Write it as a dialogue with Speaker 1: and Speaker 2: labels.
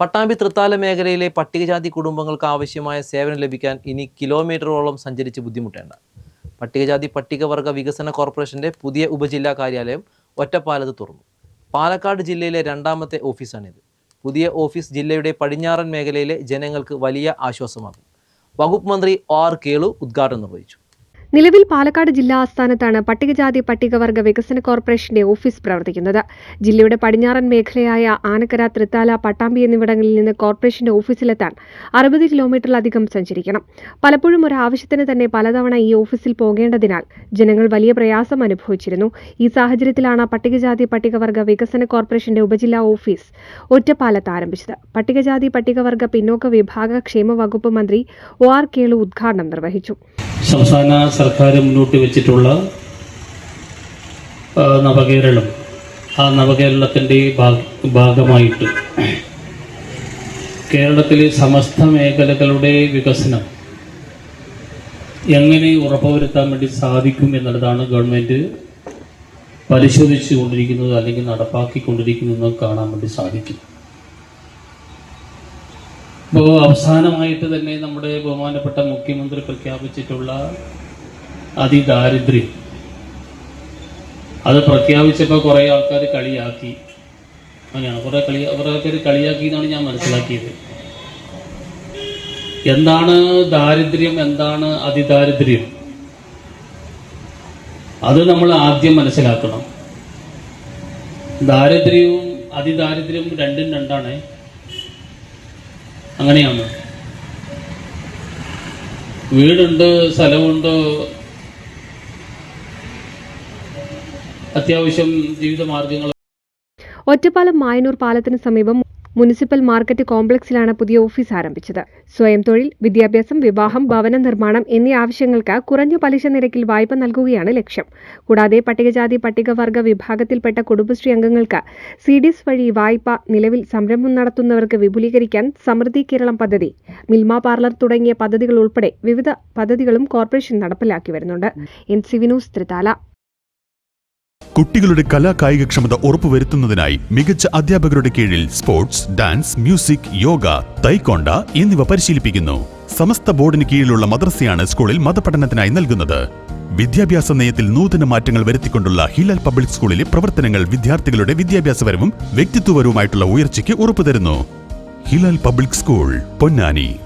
Speaker 1: പട്ടാമ്പി തൃത്താല മേഖലയിലെ പട്ടികജാതി കുടുംബങ്ങൾക്ക് ആവശ്യമായ സേവനം ലഭിക്കാൻ ഇനി കിലോമീറ്ററോളം സഞ്ചരിച്ച് ബുദ്ധിമുട്ടേണ്ട. പട്ടികജാതി പട്ടികവർഗ വികസന കോർപ്പറേഷന്റെ പുതിയ ഉപജില്ലാ കാര്യാലയം ഒറ്റപ്പാലത്ത് തുറന്നു. പാലക്കാട് ജില്ലയിലെ രണ്ടാമത്തെ ഓഫീസാണിത്. പുതിയ ഓഫീസ് ജില്ലയുടെ പടിഞ്ഞാറൻ മേഖലയിലെ ജനങ്ങൾക്ക് വലിയ ആശ്വാസമാകും. വകുപ്പ് മന്ത്രി ആർ കേളു ഉദ്ഘാടനം നിർവഹിച്ചു.
Speaker 2: നിലവിൽ പാലക്കാട് ജില്ലാ ആസ്ഥാനത്താണ് പട്ടികജാതി പട്ടികവർഗ വികസന കോർപ്പറേഷന്റെ ഓഫീസ് പ്രവർത്തിക്കുന്നത്. ജില്ലയുടെ പടിഞ്ഞാറൻ മേഖലയായ ആനക്കര തൃത്താല പട്ടാമ്പി എന്നിവിടങ്ങളിൽ നിന്ന് കോർപ്പറേഷന്റെ ഓഫീസിലെത്താൻ അറുപത് കിലോമീറ്ററിലധികം സഞ്ചരിക്കണം. പലപ്പോഴും ഒരു ആവശ്യത്തിന് തന്നെ പലതവണ ഈ ഓഫീസിൽ പോകേണ്ടതിനാൽ ജനങ്ങൾ വലിയ പ്രയാസം അനുഭവിച്ചിരുന്നു. ഈ സാഹചര്യത്തിലാണ് പട്ടികജാതി പട്ടികവർഗ വികസന കോർപ്പറേഷന്റെ ഉപജില്ലാ ഓഫീസ് ഒറ്റപ്പാലത്ത് ആരംഭിച്ചത്. പട്ടികജാതി പട്ടികവർഗ പിന്നോക്ക വിഭാഗ ക്ഷേമ വകുപ്പ് മന്ത്രി ഒ ആർ കേളു ഉദ്ഘാടനം നിർവഹിച്ചു.
Speaker 3: സംസ്ഥാന സർക്കാർ മുന്നോട്ട് വെച്ചിട്ടുള്ള നവകേരളം. ആ നവകേരളത്തിന്റെ ഭാഗ- ഭാഗമായിട്ട് കേരളത്തിലെ സമസ്ത മേഖലകളുടെ വികസനം എങ്ങനെ ഉറപ്പുവരുത്താൻ വേണ്ടി സാധിക്കും എന്നുള്ളതാണ് ഗവൺമെന്റ് പരിശോധിച്ചു കൊണ്ടിരിക്കുന്നത് അല്ലെങ്കിൽ നടപ്പാക്കിക്കൊണ്ടിരിക്കുന്നത് കാണാൻ വേണ്ടി സാധിക്കും. ഇപ്പോൾ അവസാനമായിട്ട് തന്നെ നമ്മുടെ ബഹുമാനപ്പെട്ട മുഖ്യമന്ത്രി പ്രഖ്യാപിച്ചിട്ടുള്ള അതിദാരിദ്ര്യം. അത് പ്രഖ്യാപിച്ചപ്പോൾ കുറേ ആൾക്കാർ കളിയാക്കി. അങ്ങനെയാണ് കുറേ കളി കുറേ ആൾക്കാർ കളിയാക്കി എന്നാണ് ഞാൻ മനസ്സിലാക്കിയത്. എന്താണ് ദാരിദ്ര്യം? എന്താണ് അതിദാരിദ്ര്യം? അത് നമ്മൾ ആദ്യം മനസ്സിലാക്കണം. ദാരിദ്ര്യവും അതിദാരിദ്ര്യവും രണ്ടും രണ്ടാണ്. അങ്ങനെയാണ്. വീടുണ്ട് സ്ഥലമുണ്ട് അത്യാവശ്യം ജീവിത മാർഗങ്ങൾ
Speaker 2: ഒറ്റപ്പാലം മായനൂർ പാലത്തിന് സമീപം മുനിസിപ്പൽ മാർക്കറ്റ് കോംപ്ലക്സിലാണ് പുതിയ ഓഫീസ് ആരംഭിച്ചത്. സ്വയം തൊഴിൽ വിദ്യാഭ്യാസം വിവാഹം ഭവന നിർമ്മാണം എന്നീ ആവശ്യങ്ങൾക്ക് കുറഞ്ഞ പലിശ നിരക്കിൽ വായ്പ നൽകുകയാണ് ലക്ഷ്യം. കൂടാതെ പട്ടികജാതി പട്ടികവർഗ വിഭാഗത്തിൽപ്പെട്ട കുടുംബശ്രീ അംഗങ്ങൾക്ക് സി ഡി എസ് വഴി വായ്പ നിലവിൽ സംരംഭം നടത്തുന്നവർക്ക് വിപുലീകരിക്കാൻ സമൃദ്ധി കേരളം പദ്ധതി മിൽമ പാർലർ തുടങ്ങിയ പദ്ധതികൾ ഉൾപ്പെടെ വിവിധ പദ്ധതികളും കോർപ്പറേഷൻ നടപ്പിലാക്കി വരുന്നുണ്ട്. എൻ സി ത്രിതാല.
Speaker 4: കുട്ടികളുടെ കലാ കായികക്ഷമത ഉറപ്പുവരുത്തുന്നതിനായി മികച്ച അധ്യാപകരുടെ കീഴിൽ sports dance music yoga taekwondo എന്നിവ പരിശീലിപ്പിക്കുന്നു. സമസ്ത ബോർഡിന് കീഴിലുള്ള മദ്രസയാണ് സ്കൂളിൽ മതപഠനത്തിനായി നൽകുന്നത്. വിദ്യാഭ്യാസ നയത്തിൽ നൂതന മാറ്റങ്ങൾ വരുത്തിക്കൊണ്ടുള്ള ഹിലാൽ പബ്ലിക് സ്കൂളിലെ പ്രവർത്തനങ്ങൾ വിദ്യാർത്ഥികളുടെ വിദ്യാഭ്യാസപരവും വ്യക്തിത്വപരവുമായിട്ടുള്ള ഉയർച്ചയ്ക്ക് ഉറപ്പുതരുന്നു. Hilal public school Ponnani.